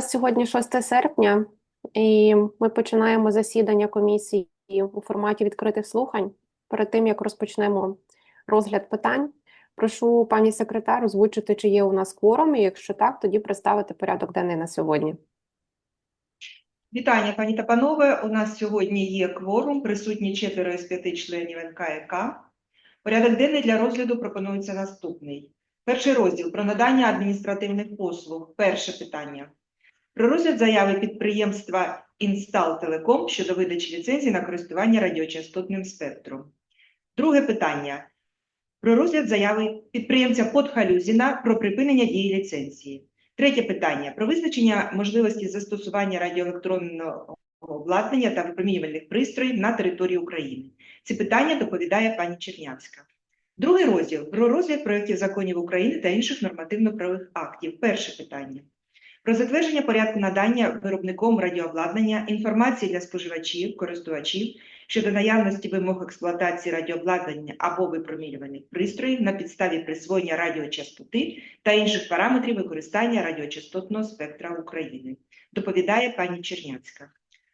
нас сьогодні 6 серпня, і ми починаємо засідання комісії у форматі відкритих слухань. Перед тим як розпочнемо розгляд питань, прошу пані секретар озвучити, чи є у нас кворум, і якщо так, тоді представити порядок денний на сьогодні. Вітання, пані та панове. У нас сьогодні є кворум, присутні четверо із п'яти членів НКК. Порядок денний для розгляду пропонується наступний. Перший розділ про надання адміністративних послуг. Перше питання. Про розгляд заяви підприємства Інстал Телеком щодо видачі ліцензії на користування радіочастотним спектром. Друге питання. Про розгляд заяви підприємця Подхалюзіна про припинення дії ліцензії. Третє питання про визначення можливості застосування радіоелектронного обладнання та випромінювальних пристроїв на території України. Ці питання доповідає пані Чернявська. Другий розділ про розгляд проєктів законів України та інших нормативно-правових актів. Перше питання. Про затвердження порядку надання виробником радіообладнання інформації для споживачів, користувачів щодо наявності вимог експлуатації радіообладнання або випромінювальних пристроїв на підставі присвоєння радіочастоти та інших параметрів використання радіочастотного спектра України. Доповідає пані Черняцька.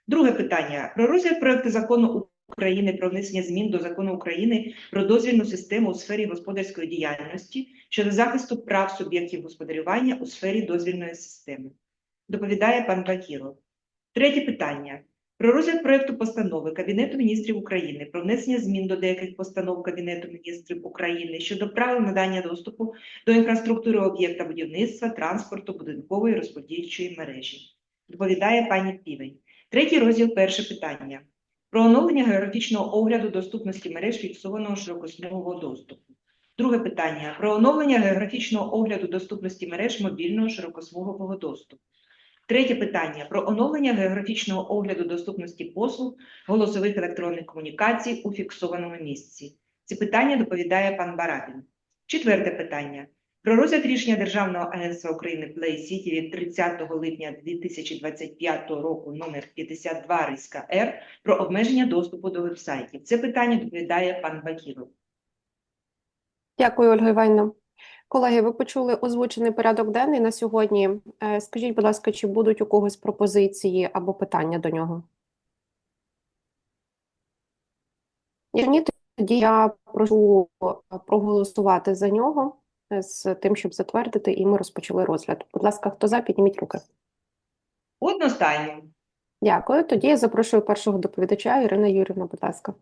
Друге питання про розгляд проекту закону України про внесення змін до закону України про дозвільну систему у сфері господарської діяльності щодо захисту прав суб'єктів господарювання у сфері дозвільної системи. Доповідає пан Бакіров. Третє питання. Про розгляд проекту постанови Кабінету міністрів України про внесення змін до деяких постанов Кабінету міністрів України щодо правил надання доступу до інфраструктури об'єкта будівництва, транспорту, будинкової розподільчої мережі. Доповідає пані Півень. Третій розділ перше питання. Про оновлення географічного огляду доступності мереж фіксованого широкосмугового доступу. Друге питання. Про оновлення географічного огляду доступності мереж мобільного широкосмугового доступу. Третє питання про оновлення географічного огляду доступності послуг голосових електронних комунікацій у фіксованому місці. Ці питання доповідає пан Барабін. Четверте питання про розгляд рішення Державного агентства України Play City від 30 липня 2025 року номер 52 риска Р про обмеження доступу до вебсайтів. Це питання доповідає пан Бакіров. Дякую, Ольга Іванівна. Колеги, ви почули озвучений порядок денний на сьогодні. Е, Скажіть, будь ласка, чи будуть у когось пропозиції або питання до нього? Якщо ні, тоді я прошу е, проголосувати за нього з тим, щоб затвердити, і ми розпочали розгляд. Будь ласка, хто за, підніміть руки. Одностайно. Дякую. Тоді я запрошую першого доповідача Ірина Юрівна, будь ласка.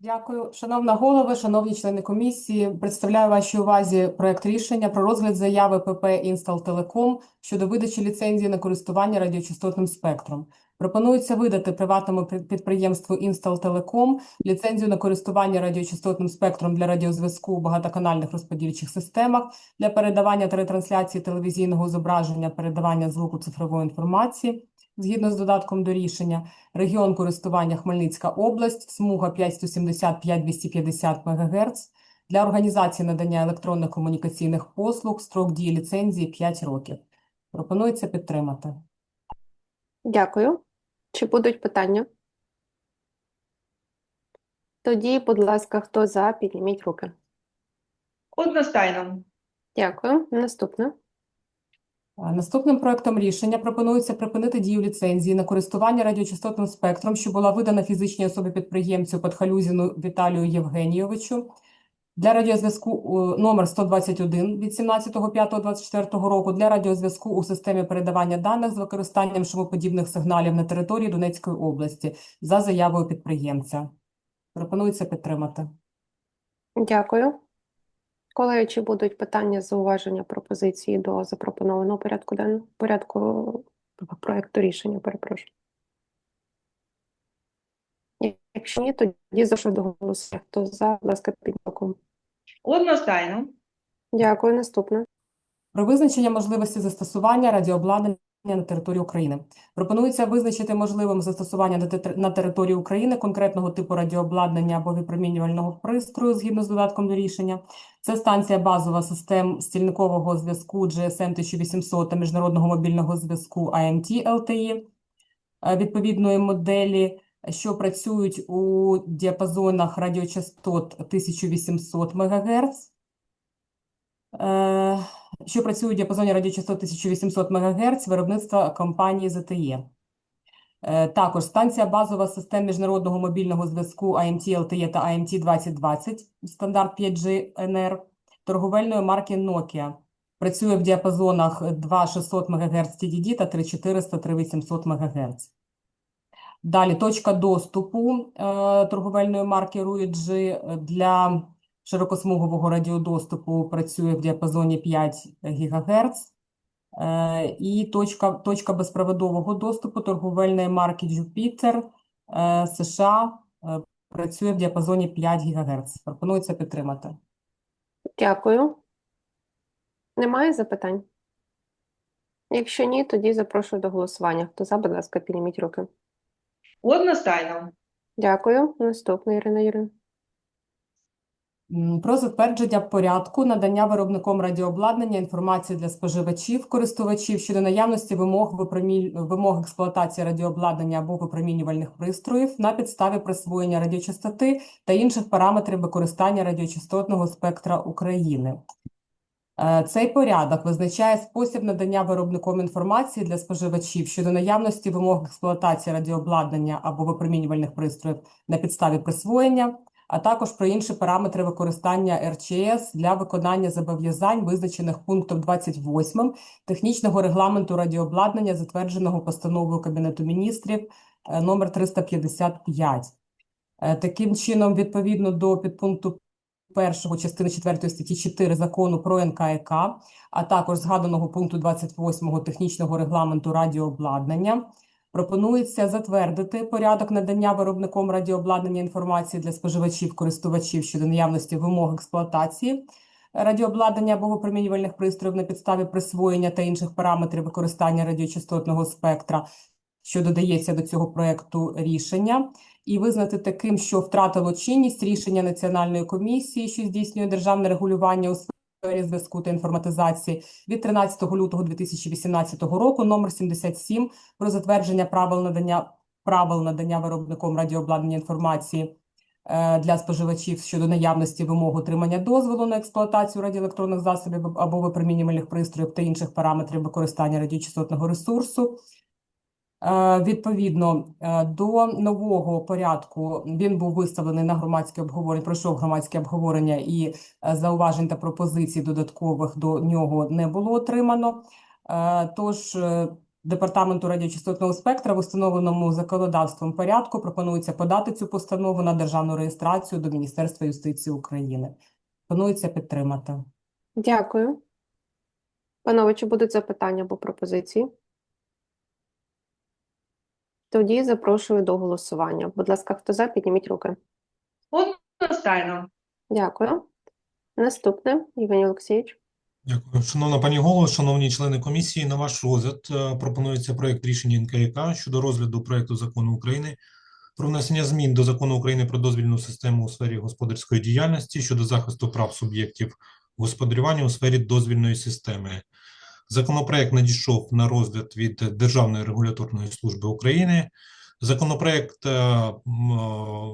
Дякую. Шановна голови, шановні члени комісії, представляю вашій увазі проект рішення про розгляд заяви ПП «Інстал Телеком» щодо видачі ліцензії на користування радіочастотним спектром. Пропонується видати приватному підприємству «Інстал Телеком» ліцензію на користування радіочастотним спектром для радіозв'язку у багатоканальних розподільчих системах для передавання та ретрансляції телевізійного зображення, передавання звуку цифрової інформації, згідно з додатком до рішення, регіон користування Хмельницька область, смуга 5175-250 МГц, для організації надання електронних комунікаційних послуг, строк дії ліцензії 5 років. Пропонується підтримати. Дякую. Чи будуть питання? Тоді, будь ласка, хто за, підніміть руки. Одностайно. Дякую. Наступне. Наступним проектом рішення пропонується припинити дію ліцензії на користування радіочастотним спектром, що була видана фізичній особі-підприємцю Подхалюзіну Віталію Євгенійовичу для радіозв'язку у- номер 121 від 17.05.24 року для радіозв'язку у системі передавання даних з використанням шумоподібних сигналів на території Донецької області за заявою підприємця. Пропонується підтримати. Дякую. Колеги, чи будуть питання, зауваження, пропозиції до запропонованого порядку денного порядку проекту рішення, перепрошую. Якщо ні, тоді запрошую до голосу. Хто за, будь ласка, під. Одностайно. Дякую. Наступне. Про визначення можливості застосування радіообладнання на території України. Пропонується визначити можливим застосування на території України конкретного типу радіообладнання або випромінювального пристрою згідно з додатком до рішення. Це станція базова систем стільникового зв'язку GSM 1800 та міжнародного мобільного зв'язку AMT LTE е, відповідної моделі, що працюють у діапазонах радіочастот 1800 МГц. Що працює у діапазоні радіочастот 1800 МГц виробництва компанії ZTE. Е, Також станція базова систем міжнародного мобільного зв'язку LTE та AMT 2020, стандарт 5G NR, торговельної марки Nokia. Працює в діапазонах 2600 МГц TDD та 3400 3800 МГц. Далі точка доступу е, торговельної марки RUIG для широкосмугового радіодоступу працює в діапазоні 5 ГГц. Е, І точка, точка безпроводового доступу торговельної марки Jupiter е, США е, працює в діапазоні 5 ГГц. Пропонується підтримати. Дякую. Немає запитань? Якщо ні, тоді запрошую до голосування. Хто за, будь ласка, підніміть руки. Одностайно. Дякую. Наступний, Ірина Юрійовна. Про затвердження порядку надання виробником радіообладнання інформації для споживачів, користувачів щодо наявності вимог випромінь... вимог експлуатації радіообладнання або випромінювальних пристроїв на підставі присвоєння радіочастоти та інших параметрів використання радіочастотного спектра України. Е, Цей порядок визначає спосіб надання виробником інформації для споживачів щодо наявності вимог експлуатації радіообладнання або випромінювальних пристроїв на підставі присвоєння, а також про інші параметри використання РЧС для виконання зобов'язань, визначених пунктом 28 технічного регламенту радіообладнання, затвердженого постановою Кабінету міністрів е, номер 355. Е, Таким чином, відповідно до підпункту першого частини 4 статті 4 закону про НКК, а також згаданого пункту 28 технічного регламенту радіообладнання, пропонується затвердити порядок надання виробником радіообладнання інформації для споживачів, користувачів щодо наявності вимог експлуатації радіообладнання або випромінювальних пристроїв на підставі присвоєння та інших параметрів використання радіочастотного спектра, що додається до цього проекту рішення, і визнати таким, що втратило чинність рішення Національної комісії, що здійснює державне регулювання у сфері зв'язку та інформатизації від 13 лютого 2018 року, номер 77 про затвердження правил надання правил надання виробником радіообладнання інформації е, для споживачів щодо наявності вимог отримання дозволу на експлуатацію радіоелектронних засобів або випромінювальних пристроїв та інших параметрів використання радіочастотного ресурсу. Е, Відповідно е, до нового порядку він був виставлений на громадське обговорення, пройшов громадське обговорення і е, зауважень та пропозицій додаткових до нього не було отримано. Тож Департаменту радіочастотного спектра в установленому законодавством порядку пропонується подати цю постанову на державну реєстрацію до Міністерства юстиції України. Пропонується підтримати. Дякую. Панове, чи будуть запитання або пропозиції? Тоді запрошую до голосування. Будь ласка, хто за, підніміть руки. Одностайно. Дякую. Наступне, Євгеній Олексійович. Дякую. Шановна пані голово, шановні члени комісії, на ваш розгляд е, пропонується проект рішення НКЯК щодо розгляду проекту закону України про внесення змін до закону України про дозвільну систему у сфері господарської діяльності щодо захисту прав суб'єктів господарювання у сфері дозвільної системи. Законопроект надійшов на розгляд від Державної регуляторної служби України. Законопроект е, е,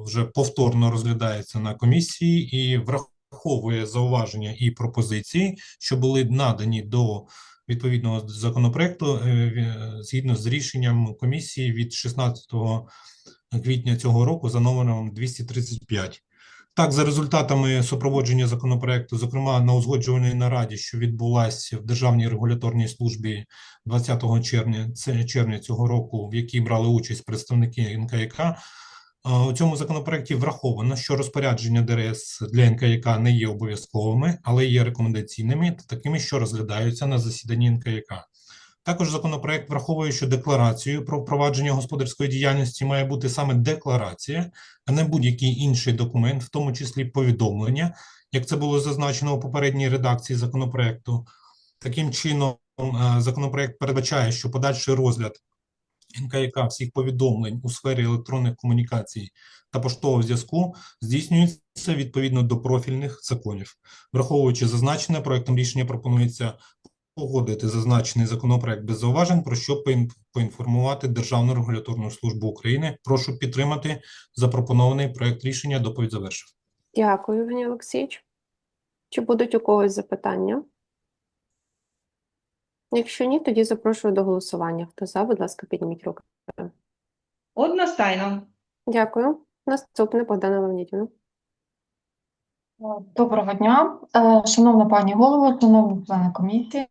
вже повторно розглядається на комісії і враховує зауваження і пропозиції, що були надані до відповідного законопроекту е, згідно з рішенням комісії від 16 квітня цього року за номером 235. Так, за результатами супроводження законопроекту, зокрема на узгоджувальній нараді, що відбулася в Державній регуляторній службі 20 червня, червня цього року, в якій брали участь представники НКЯК, У цьому законопроекті враховано, що розпорядження ДРС для НКЯК не є обов'язковими, але є рекомендаційними та такими, що розглядаються на засіданні НКЯК. Також законопроект враховує, що декларацією про впровадження господарської діяльності має бути саме декларація, а не будь-який інший документ, в тому числі повідомлення, як це було зазначено у попередній редакції законопроекту. Таким чином, е, законопроект передбачає, що подальший розгляд НКЯК всіх повідомлень у сфері електронних комунікацій та поштового зв'язку здійснюється відповідно до профільних законів. Враховуючи зазначене, проектом рішення пропонується погодити зазначений законопроект без зауважень, про що поінформувати Державну регуляторну службу України. Прошу підтримати запропонований проект рішення. Доповідь завершив. Дякую, Євгеній Олексійович. Чи будуть у когось запитання? Якщо ні, тоді запрошую до голосування. Хто за, будь ласка, підніміть руки. Одностайно. Дякую. Наступне Богдана Леонідівна. Доброго дня, Е, шановна пані голово, шановні члени комісії.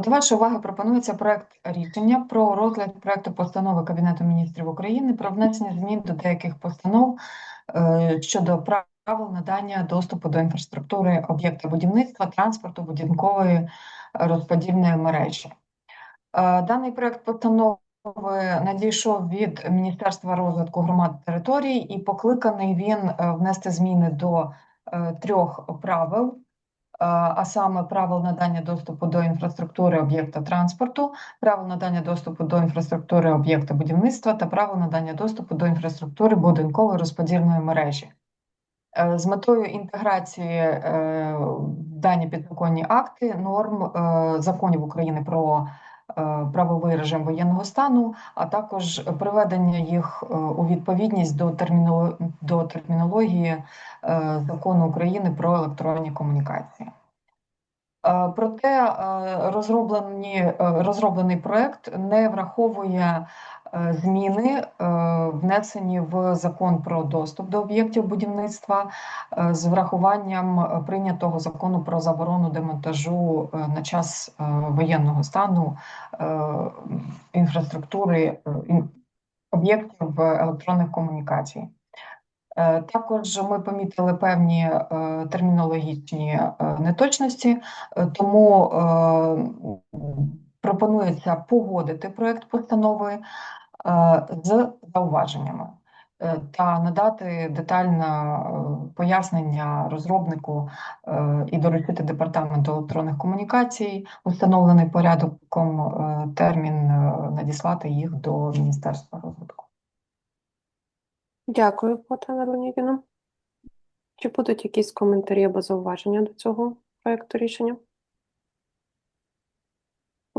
До вашої уваги пропонується проект рішення про розгляд проекту постанови Кабінету міністрів України про внесення змін до деяких постанов е, щодо правил надання доступу до інфраструктури об'єкта будівництва, транспорту, будинкової е, розподільної мережі. Е, Даний проект постанови надійшов від Міністерства розвитку громад територій і покликаний він внести зміни до трьох правил, а саме правил надання доступу до інфраструктури об'єкта транспорту, правил надання доступу до інфраструктури об'єкта будівництва та правил надання доступу до інфраструктури будинкової розподільної мережі. Е, З метою інтеграції е, дані підзаконні акти норм е, законів України про правовий режим воєнного стану, а також приведення їх е, у відповідність до терміно... до термінології е, закону України про електронні комунікації. Е, Проте е, розроблені, е, розроблений проект не враховує е, зміни, е, внесені в закон про доступ до об'єктів будівництва е, з врахуванням е, прийнятого закону про заборону демонтажу е, на час е, воєнного стану е, інфраструктури е, об'єктів електронних комунікацій. Е, Також ми помітили певні е, термінологічні е, неточності, е, тому е, пропонується погодити проект постанови е, з зауваженнями е, та надати детальне е, пояснення розробнику е, і доручити департаменту електронних комунікацій установлений порядком е, термін е, надіслати їх до Міністерства розвитку. Дякую, Богдана Леонідівна. Чи будуть якісь коментарі або зауваження до цього проекту рішення?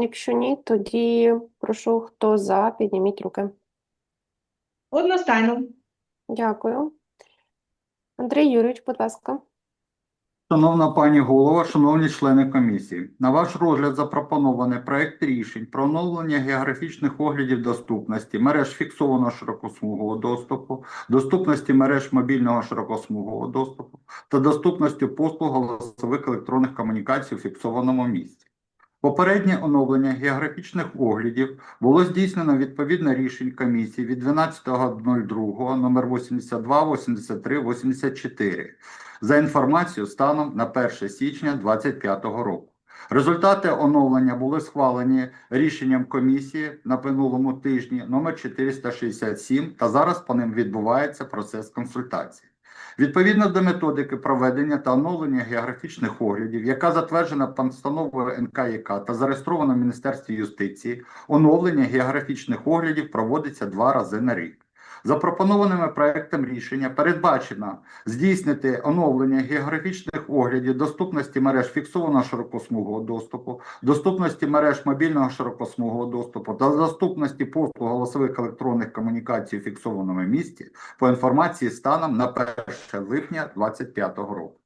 Якщо ні, тоді прошу, хто за, підніміть руки. Одностайно. Дякую. Андрій Юрійович, будь ласка. Шановна пані голова, шановні члени комісії, на ваш розгляд запропонований проект рішень про оновлення географічних оглядів доступності, мереж фіксованого широкосмугового доступу, доступності мереж мобільного широкосмугового доступу та доступності послуг голосових електронних комунікацій у фіксованому місці. Попереднє оновлення географічних оглядів було здійснено відповідно рішень комісії від 12.02 номер 82, 83, 84 за інформацією станом на 1 січня 2025 року. Результати оновлення були схвалені рішенням комісії на минулому тижні номер 467 та зараз по ним відбувається процес консультації. Відповідно до методики проведення та оновлення географічних оглядів, яка затверджена постановою НКЯК та зареєстрована в Міністерстві юстиції, оновлення географічних оглядів проводиться два рази на рік. Запропонованими проектом рішення передбачено здійснити оновлення географічних оглядів доступності мереж фіксованого широкосмугового доступу, доступності мереж мобільного широкосмугового доступу та доступності послуг голосових електронних комунікацій у фіксованому місці по інформації станом на 1 липня 2025 року.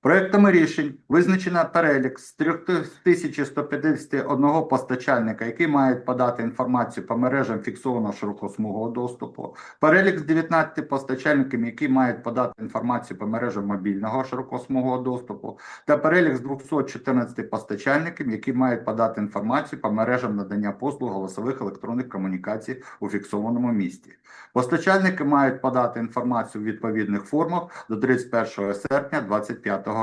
Проектами рішень визначено перелік з 3151 постачальника, які мають подати інформацію по мережам фіксованого широкосмугового доступу, перелік з 19 постачальників, які мають подати інформацію по мережам мобільного широкосмугового доступу, та перелік з 214 постачальників, які мають подати інформацію по мережам надання послуг голосових електронних комунікацій у фіксованому місті. Постачальники мають подати інформацію у відповідних формах до 31 серпня 2025 року.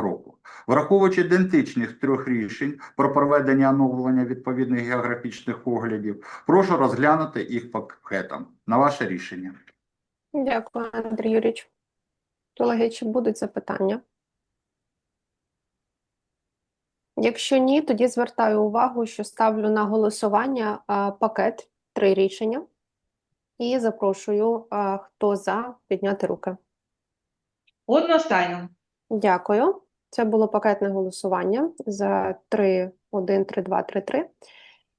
Враховуючи ідентичність трьох рішень про проведення оновлення відповідних географічних оглядів, прошу розглянути їх пакетом. На ваше рішення. Дякую, Андрій Юрійович. Колеги, чи будуть запитання? Якщо ні, тоді звертаю увагу, що ставлю на голосування а, пакет три рішення і запрошую, а, хто за, підняти руки. Одностайно. Дякую. Це було пакетне голосування за 3, 1, 3, 2, 3, 3.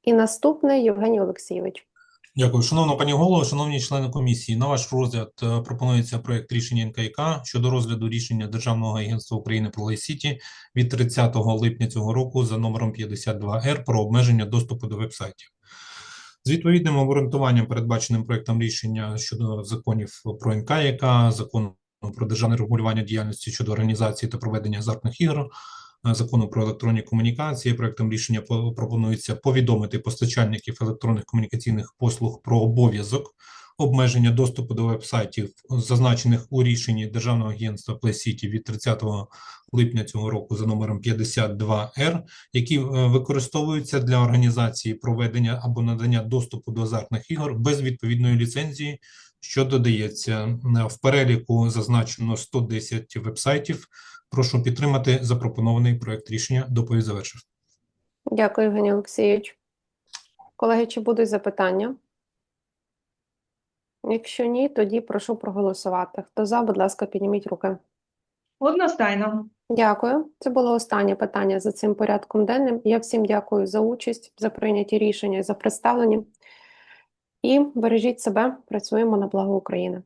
І наступне Євгеній Олексійович. Дякую. Шановна пані голово, шановні члени комісії, на ваш розгляд е, пропонується проект рішення НКК щодо розгляду рішення Державного агентства України про Лейсіті від 30 липня цього року за номером 52-Р про обмеження доступу до вебсайтів. З відповідним обґрунтуванням, передбаченим проектом рішення щодо законів про НКК, закону про державне регулювання діяльності щодо організації та проведення азартних ігор, е, закону про електронні комунікації. Проектом рішення пропонується повідомити постачальників електронних комунікаційних послуг про обов'язок обмеження доступу до вебсайтів, зазначених у рішенні Державного агентства PlayCity від 30 липня цього року за номером 52Р, які е, використовуються для організації проведення або надання доступу до азартних ігор без відповідної ліцензії, що додається Е, в переліку зазначено 110 вебсайтів. Прошу підтримати запропонований проект рішення. Доповідь завершив. Дякую, Євгеній Олексійович. Колеги, чи будуть запитання? Якщо ні, тоді прошу проголосувати. Хто за, будь ласка, підніміть руки. Одностайно. Дякую. Це було останнє питання за цим порядком денним. Я всім дякую за участь, за прийняті рішення і за представлення. І бережіть себе, працюємо на благо України.